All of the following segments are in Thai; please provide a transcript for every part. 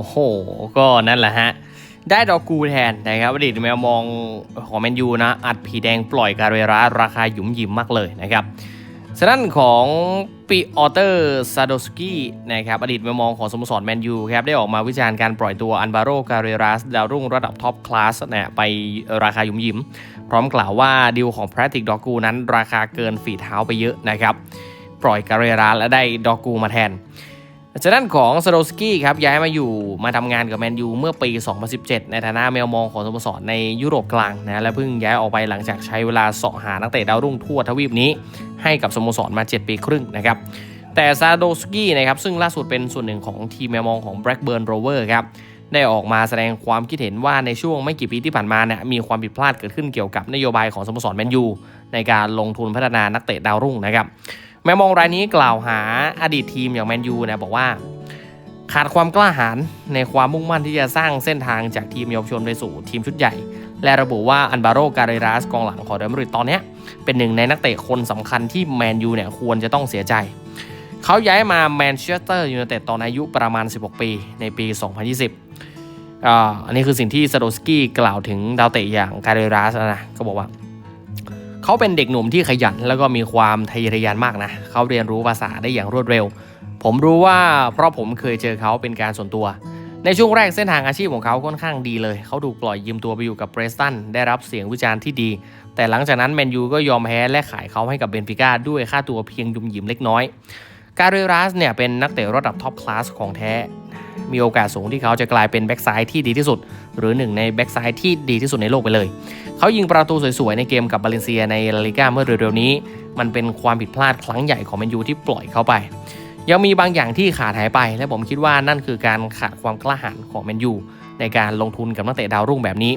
อ้โห ก็นั่นแหละฮะ ได้ดอกกูแทนนะครับอดีตแมวมองของแมนยูนะ อัดผีแดงปล่อยการเวลาราคาหยุมหยิมมากเลยนะครับฉะนั้นของปีออเตอร์ซาโดสกี้นะครับอดีตแมวมองของสโมสรแมนยูครับได้ออกมาวิจารณ์การปล่อยตัวอันบาโรการเรรัสดาวรุ่งระดับท็อปคลาสเนี่ยไปราคาหยุมยิมพร้อมกล่าวว่าดีลของแพทริกดอกกูนั้นราคาเกินฝีเท้าไปเยอะนะครับ ปล่อยการเรรัสและได้ดอกกูมาแทน จากด้านของสโดสกี้ครับย้ายมาอยู่มาทำงานกับแมนยูเมื่อปี 2017 ในฐานะแมวมองของสโมสรในยุโรปกลางนะและเพิ่งย้ายออกไปหลังจากใช้เวลาเสาะหานักเตะดาวรุ่งทั่วทวีปนี้ ให้กับสโมสรมา 7 ปีครึ่งนะครับแต่ซาโดสกี้นะครับซึ่งล่าสุดเป็นส่วนหนึ่งของทีมแมวมองของ Blackburn Rover ครับได้ออกมาแสดงความคิดเห็นว่าในช่วงไม่กี่ปีที่ผ่านมาเนี่ยมีความผิดพลาดเกิดขึ้นเกี่ยวกับนโยบายของสโมสรแมนยูในการลงทุนพัฒนานักเตะดาวรุ่งนะครับ แมมองรายนี้กล่าวหาอดีตทีมอย่างแมนยูนะบอกว่า ขาดความกล้าหาญในความมุ่งมั่นที่จะสร้างเส้นทางจากทีมเยาวชนไปสู่ทีมชุดใหญ่ และระบุว่าอันบาโรการเรัสกองหลังของเรอัลมาดริดตอนนี้เป็นหนึ่งในนักเตะคนสำคัญที่แมนยูเนี่ยควรจะต้องเสียใจ เขาย้ายมาแมนเชสเตอร์ยูไนเต็ดตอนอายุประมาณ 16 ปีในปี 2020อ่าอันนี้คือสิ่งที่สโดสกี้กล่าวถึงดาวเตะอย่างการเรรัสนะก็บอกว่า เขาเป็นเด็กหนุ่มที่ขยันแล้วก็มีความทะเยอทะยานมากนะเขาเรียนรู้ภาษาได้อย่างรวดเร็ว ผมรู้ว่าเพราะผมเคยเจอเขาเป็นการส่วนตัว ในช่วงแรกเส้นทางอาชีพของเขาค่อนข้างดีเลย เขาถูกปล่อยยืมตัวไปอยู่กับเบรสตันได้รับเสียงวิจารณ์ที่ดี แต่หลังจากนั้นแมนยูก็ยอมแพ้และขายเขาให้กับเบนฟิก้าด้วยค่าตัวเพียงยุมหยิมเล็กน้อย การเรรัสเนี่ยเป็นนักเตะระดับท็อปคลาสของแท้ มีโอกาสสูงที่เขาจะกลายเป็นแบ็กซ้ายที่ดีที่สุด หรือหนึ่งในแบ็กซ้ายที่ดีที่สุดในโลกไปเลย เขายิงประตูสวยๆ ในเกมกับบาเลนเซียในลาลิก้าเมื่อเร็วๆนี้ มันเป็นความผิดพลาดครั้งใหญ่ของแมนยูที่ปล่อยเขาไป ยังมีบางอย่างที่ขาดหายไป และผมคิดว่านั่นคือการขาดความกล้าหาญของแมนยูในการลงทุนกับนักเตะดาวรุ่งแบบนี้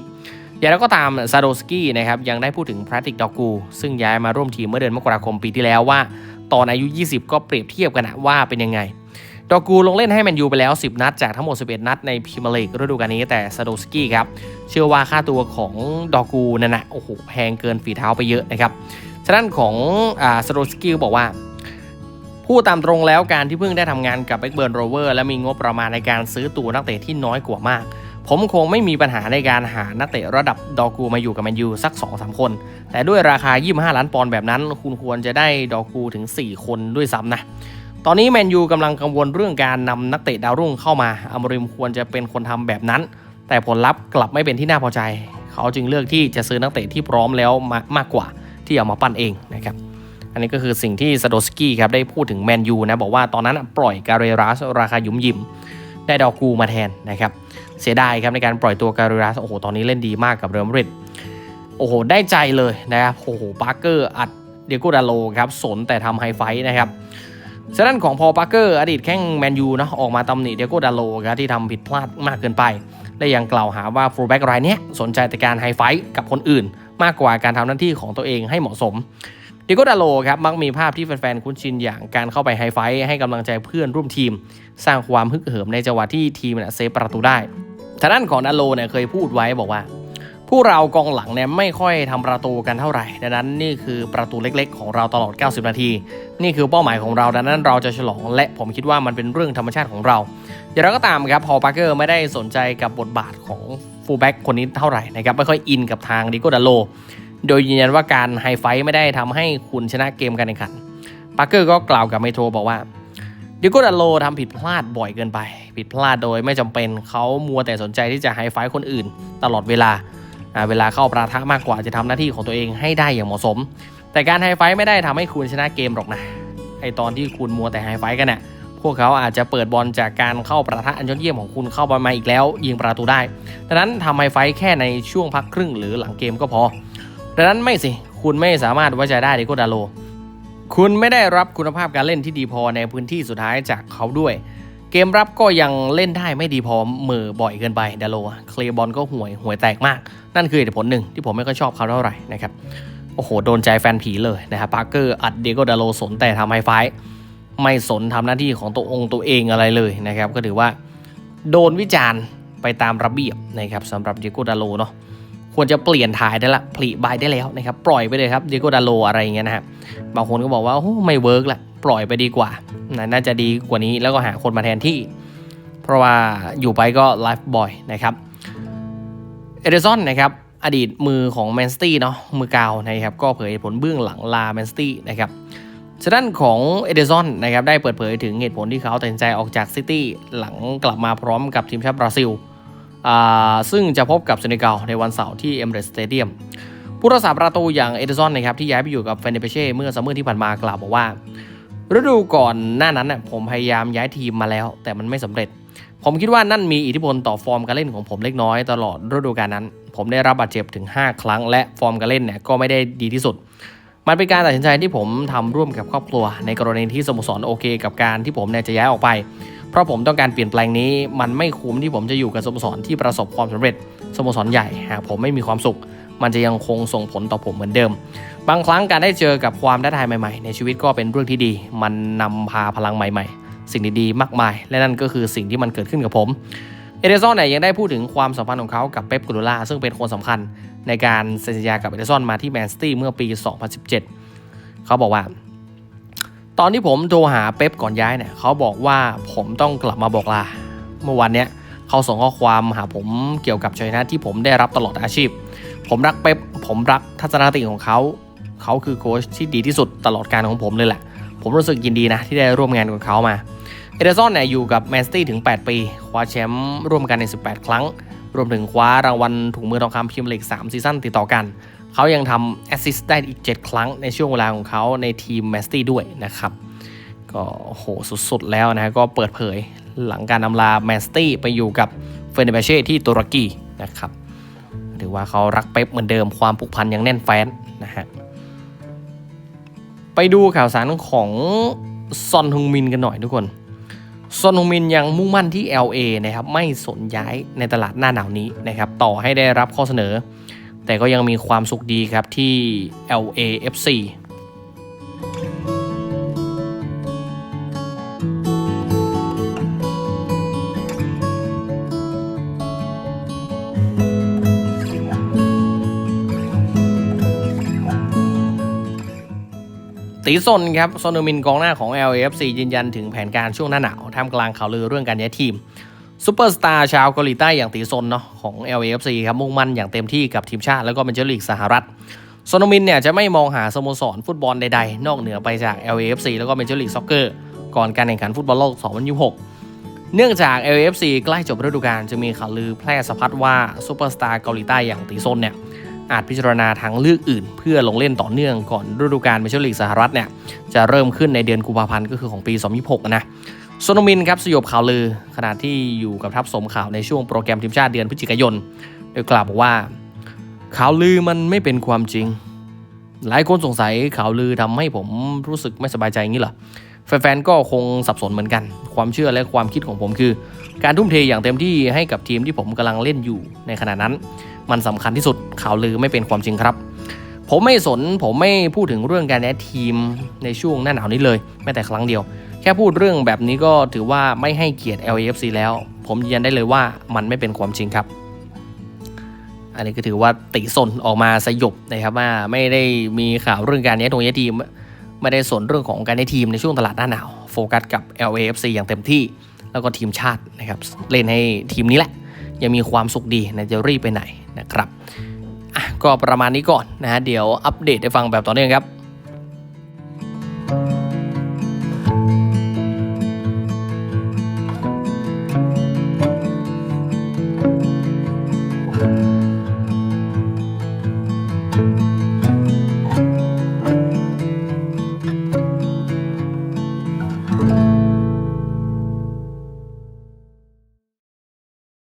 อย่างไรก็ตามซาโดสกี้นะครับยังได้พูดถึงพรติกดอกูซึ่งย้ายมาร่วมทีมเมื่อเดือนมกราคมปีที่แล้วว่า ตอนอายุ 20 ก็เปรียบเทียบกันนะว่าเป็นยังไง ดอกูลงเล่นให้แมนยูไปแล้ว 10 นัด จากทั้งหมด 11 นัดในพรีเมียร์ลีกฤดูกาลนี้แต่ซาโดสกี้ครับ เชื่อว่าค่าตัวของดอกูนั่นนะโอ้โหแพงเกินฝีเท้าไปเยอะนะครับฉะนั้นของซาโดสกี้บอกว่าพูดตามตรงแล้วการที่เพิ่งได้ทำงานกับแบ็กเบิร์นโรเวอร์และมีงบประมาณในการซื้อตัวนักเตะที่น้อยกว่ามาก ผมคงไม่มีปัญหาในการหานักเตะระดับดอกูมาอยู่กับแมนยูสัก2-3คน แต่ด้วยราคา 25 ล้านปอนด์แบบนั้น คุณควรจะได้ดอกูถึง 4 คนด้วยซ้ำนะ ตอนนี้แมนยูกำลังกังวลเรื่องการนำนักเตะดาวรุ่งเข้ามาอมริมควรจะเป็นคนทำแบบนั้น แต่ผลลัพธ์กลับไม่เป็นที่น่าพอใจ เขาจึงเลือกที่จะซื้อนักเตะที่พร้อมแล้วมามากกว่าที่เอามาปั้นเองนะครับอันนี้ก็คือสิ่งที่ซาโดสกี้ครับได้พูดถึงแมนยูนะบอกว่าตอนนั้นปล่อยการเรรัสราคายุ่มยิมได้ดอกกูมาแทนนะครับเสียดายครับในการปล่อยตัวการเรรัสโอ้โหตอนนี้เล่นดีมากกับเรอัลมาดริดโอ้โหได้ใจเลยนะครับโอ้โหปาร์เกอร์อัดเดียโกดาโลครับสนแต่ทำไฮไฟนะครับ ฉะนั้นของพอปาร์เกอร์อดีตแข้งแมนยูนะออกมาตำหนิเดียโกดาโลครับที่ทำผิดพลาดมากเกินไป และยังกล่าวหาว่าฟูลแบ็กรายนี้สนใจแต่การไฮไฟท์กับคนอื่น มากกว่าการทำหน้าที่ของตัวเองให้เหมาะสมเดิโกดาโลครับมักมีภาพที่แฟนๆ คุ้นชินอย่างการเข้าไปไฮไฟท์ให้กำลังใจเพื่อนร่วมทีม สร้างความฮึกเหิมในจังหวะที่ทีมเนี่ยเซฟประตูได้ทางด้านของดาโลเนี่ยเคยพูดไว้บอกว่า ผู้เรากองหลังเนี่ยไม่ค่อยทำประตูกันเท่าไหร่ดังนั้นนี่คือประตูเล็กๆ ของเราตลอด 90 นาที นี่คือเป้าหมายของเราดังนั้นเราจะฉลอง และผมคิดว่ามันเป็นเรื่องธรรมชาติของเราอย่างไรก็ตามครับพอปาร์เกอร์ไม่ได้สนใจกับบทบาทของฟูลแบ็กคนนี้เท่าไหร่นะครับไม่ค่อยอินกับทางดิโกดาโล โดยยืนยันว่าการไฮไฟไม่ได้ทำให้คุณชนะเกมการแข่งขันปาร์เกอร์ก็กล่าวกับเมโทรบอกว่าดิโกดาโลทำผิดพลาดบ่อยเกินไป ผิดพลาดโดยไม่จำเป็นเขามัวแต่สนใจที่จะไฮไฟคนอื่น ตลอดเวลา เวลาเข้าประทะมากกว่าจะทำหน้าที่ของตัวเองให้ได้อย่างเหมาะสม แต่การไฮไฟไม่ได้ทำให้คุณชนะเกมหรอกนะไอตอนที่คุณมัวแต่ไฮไฟกันเนี่ยพวกเขาอาจจะเปิดบอลจากการเข้าประทะอันยอดเยี่ยมของคุณเข้าบอลมาอีกแล้ว ยิงประตูได้ดังนั้นทำไฮไฟแค่ในช่วงพักครึ่งหรือหลังเกมก็พอดังนั้นไม่สิ คุณไม่สามารถไว้ใจได้ดิโกดาโล คุณไม่ได้รับคุณภาพการเล่นที่ดีพอในพื้นที่สุดท้ายจากเขาด้วย เกมรับก็ยังเล่นได้ไม่ดีพอมือบ่อยเกินไปดาโลเคลบอลก็ห่วยห่วยแตกมาก นั่นคือเหตุผลหนึ่งที่ผมไม่ค่อยชอบเขาเท่าไหร่นะครับ โอ้โห โดนใจแฟนผีเลยนะครับปาร์เกอร์อัดเดโกดาโลสนแต่ทำไฮไฟไม่สนทำหน้าที่ของตัวองค์ตัวเองอะไรเลยนะครับ ก็ถือว่าโดนวิจารณ์ไปตามระเบียบนะครับสำหรับเดโกดาโลเนาะควรจะเปลี่ยนถ่ายได้ละผลิบายได้แล้วนะครับ ปล่อยไปเลยครับเดโกดาโลอะไรเงี้ยนะครับบางคนก็บอกว่าโอ้ไม่เวิร์กละ ปล่อยไปดีกว่า น่าจะดีกว่านี้แล้วก็หาคนมาแทนที่ เพราะว่าอยู่ไปก็ไลฟ์บ่อยนะครับเอเดรซอนนะครับอดีตมือของแมนสตี้เนาะมือกาวนะครับก็เผยเหตุผลเบื้องหลังลาแมนสตี้นะครับฉะนั้นของเอเดรซอนนะครับได้เปิดเผยถึงเหตุผลที่เขาตัดสินใจออกจากซิตี้หลังกลับมาพร้อมกับทีมชาติบราซิลอ่าซึ่งจะพบกับเซเนกัลในวันเสาร์ที่เอมเรสสเตเดียมผู้รักษาประตูอย่างเอเดรซอนนะครับที่ย้ายไปอยู่กับเฟเนเปเช่เมื่อซัมเมอร์ที่ผ่านมากล่าวบอกว่า ฤดูก่อนหน้านั้นน่ะผมพยายามย้ายทีมมาแล้ว แต่มันไม่สำเร็จ ผมคิดว่านั่นมีอิทธิพลต่อฟอร์มการเล่นของผมเล็กน้อยตลอดฤดูกาลนั้น ผมได้รับบาดเจ็บถึง 5 ครั้ง และฟอร์มการเล่นเนี่ยก็ไม่ได้ดีที่สุด มันเป็นการตัดสินใจที่ผมทำร่วมกับครอบครัว ในกรณีที่สโมสรโอเค กับการที่ผมเนี่ยจะย้ายออกไป เพราะผมต้องการเปลี่ยนแปลงนี้ มันไม่คุ้มที่ผมจะอยู่กับสโมสรที่ประสบความสำเร็จสโมสรใหญ่หากผมไม่มีความสุข มันจะยังคงส่งผลต่อผมเหมือนเดิม บางครั้งการได้เจอกับความท้าทายใหม่ๆ ในชีวิตก็เป็นเรื่องที่ดี มันนำพาพลังใหม่ๆ สิ่งดีๆ มากมาย และนั่นก็คือสิ่งที่มันเกิดขึ้นกับผม เอเดซอนเนี่ยยังได้พูดถึงความสัมพันธ์ของเขากับเป๊ปกูโดล่าซึ่งเป็นคนสำคัญในการเซ็นสัญญากับเอเดซอนมาที่แมนซิตี้เมื่อปี 2017 เขาบอกว่า ตอนที่ผมโทรหาเป๊ปก่อนย้ายเนี่ยเขาบอกว่าผมต้องกลับมาบอกลา เมื่อวันเนี้ยเขาส่งข้อความหาผมเกี่ยวกับชัยชนะที่ผมได้รับตลอดอาชีพ ผมรักเป๊ปผมรักทัศนคติของเขา เขาคือโค้ชที่ดีที่สุดตลอดการของผมเลยแหละ ผมรู้สึกยินดีนะที่ได้ร่วมงานกับเขามาเอเดอร์ซอนเนี่ยอยู่กับแมนซิตี้ถึง 8 ปี คว้าแชมป์ร่วมกันใน 18 ครั้ง รวมถึงคว้ารางวัลถุงมือทองคำพรีเมียร์ลีก3ซีซั่นติดต่อกัน เขายังทำแอสซิสต์ได้อีก 7 ครั้งในช่วงเวลาของเขาในทีมแมนซิตี้ด้วยนะครับ ก็โหสุดๆแล้วนะก็เปิดเผยหลังการนำลาแมนซิตี้ไปอยู่กับเฟเนเบเช่ที่ตุรกีนะครับถือว่าเขารักเป๊ปเหมือนเดิมความผูกพันยังแน่นแฟ้นนะฮะ ไปดูข่าวสารของซอนฮงมินกันหน่อยทุกคน ซอนฮงมินยังมุ่งมั่นที่ LA นะครับไม่สนย้ายในตลาดหน้าหนาวนี้นะครับต่อให้ได้รับข้อเสนอ แต่ก็ยังมีความสุขดีครับที่ LAFC ตีซนครับโซนอมินกองหน้าของ LAFC ยืนยันถึงแผนการช่วงหน้าหนาวท่ามกลางข่าวลือเรื่องการย้ายทีมซูเปอร์สตาร์ชาวเกาหลีใต้อย่างตีซนเนาะของ LAFC ครับมุ่งมั่นอย่างเต็มที่กับทีมชาติแล้วก็เมเจอร์ลีกสหรัฐโซนอมินเนี่ยจะไม่มองหาสโมสรฟุตบอลใดๆ นอกเหนือไปจาก LAFC แล้วก็เมเจอร์ลีกซ็อกเกอร์ก่อนการแข่งขันฟุตบอลโลก 2026 เนื่องจาก LAFC ใกล้จบฤดูกาลจะมีข่าวลือแพร่สะพัดว่าซูเปอร์สตาร์เกาหลีใต้อย่างตีซนเนี่ย อาจพิจารณาทางเลือกอื่น เพื่อลงเล่นต่อเนื่องก่อนฤดูกาลเมเจอร์ลีกสหรัฐเนี่ยจะเริ่มขึ้นในเดือนกุมภาพันธ์ก็คือของปี 2026 นะโซโนมินครับสยบข่าวลือขณะที่อยู่กับทัพสมข่าวในช่วงโปรแกรมทีมชาติเดือนพฤศจิกายนโดยกล่าวบอกว่าข่าวลือมันไม่เป็นความจริง หลายคนสงสัยข่าวลือทำให้ผมรู้สึกไม่สบายใจงี้เหรอแฟนๆก็คงสับสนเหมือนกัน ความเชื่อและความคิดของผมคือ การทุ่มเทอย่างเต็มที่ให้กับทีมที่ผมกำลังเล่นอยู่ในขณะนั้น มันสำคัญที่สุดข่าวลือไม่เป็นความจริงครับ ผมไม่สนผมไม่พูดถึงเรื่องการแอดทีมในช่วงหน้าหนาวนี้เลยแม้แต่ครั้งเดียว แค่พูดเรื่องแบบนี้ก็ถือว่าไม่ให้เกียรติ LAFC แล้ว ผมยืนยันได้เลยว่ามันไม่เป็นความจริงครับ อันนี้ก็ถือว่าติสนออกมาสยบนะครับว่าไม่ได้มีข่าวเรื่องการย้ายตรงย้ายทีมไม่ได้สนเรื่องของการย้ายทีมในช่วงตลาดหน้าหนาวโฟกัสกับ LAFC อย่างเต็มที่ แล้วก็ทีมชาตินะครับเล่นให้ทีมนี้แหละ ยังมีความสุขดีนะจะรีบไปไหนนะครับอะก็ประมาณนี้ก่อนนะฮะเดี๋ยวอัปเดตให้ฟังแบบต่อเนื่องครับ